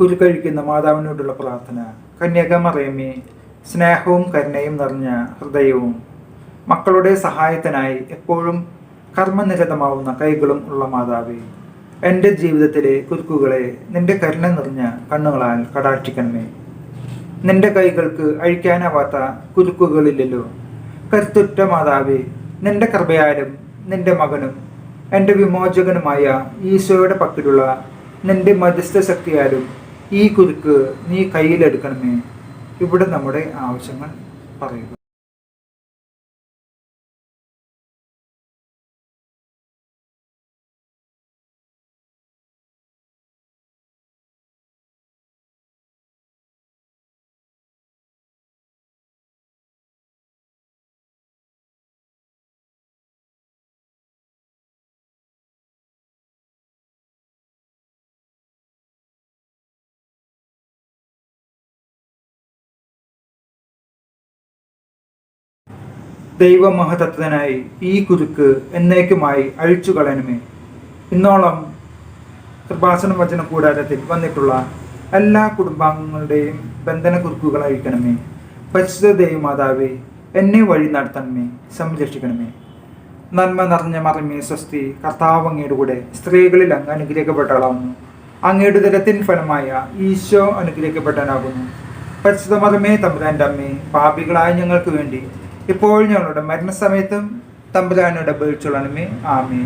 കുരുക്കഴിക്കുന്ന മാതാവിനോടുള്ള പ്രാർത്ഥന. കന്യകമറിയമ്മേ സ്നേഹവും കരുണയും നിറഞ്ഞ ഹൃദയവും മക്കളുടെ സഹായത്തിനായി എപ്പോഴും കർമ്മനിരതമാവുന്ന കൈകളും ഉള്ള മാതാവേ എന്റെ ജീവിതത്തിലെ കുരുക്കുകളെ നിന്റെ കരുണ നിറഞ്ഞ കണ്ണുകളാൽ കടാക്ഷിക്കണമേ. നിന്റെ കൈകൾക്ക് അഴിക്കാനാവാത്ത കുരുക്കുകളില്ലല്ലോ. കരുത്തുറ്റ മാതാവേ നിന്റെ കൃപയാലും നിന്റെ മകനും എന്റെ വിമോചകനുമായ ഈശോയുടെ പക്കിലുള്ള നിന്റെ മധ്യസ്ഥ ശക്തിയാലും ഈ കുരുക്ക് നീ കയ്യിലെടുക്കണമേ. ഇവിടെ നമ്മുടെ ആവശ്യങ്ങൾ പറയുക. ദൈവമഹതത്വനായി ഈ കുരുക്ക് എന്നേക്കുമായി അഴിച്ചു കളയണമേ ഇന്നോളം കൃപാസന വചന കൂടാരത്തിൽ വന്നിട്ടുള്ള എല്ലാ കുടുംബാംഗങ്ങളുടെയും ബന്ധന കുരുക്കുകൾ അഴിക്കണമേ. പരിശുദ്ധ ദൈവമാതാവേ എന്നെ വഴി നടത്തണമേ സംരക്ഷിക്കണമേ. നന്മ നിറഞ്ഞ മറിമേ സ്വസ്തി കർത്താവ് അങ്ങയുടെ കൂടെ സ്ത്രീകളിൽ അങ്ങ് അനുഗ്രഹിക്കപ്പെട്ടളാവുന്നു അങ്ങയുടെ തരത്തിൻ ഫലമായ ഈശോ അനുഗ്രഹിക്കപ്പെട്ടവനാകുന്നു. പരിശുദ്ധ മറമേ തമ്പുരാന്റെ അമ്മേ പാപികളായ ഞങ്ങൾക്ക് വേണ്ടി ഇപ്പോൾ ഞങ്ങളുടെ മരണസമയത്തും തമ്പുരാനോട് അപേക്ഷിച്ചോളണമേ. ആമേ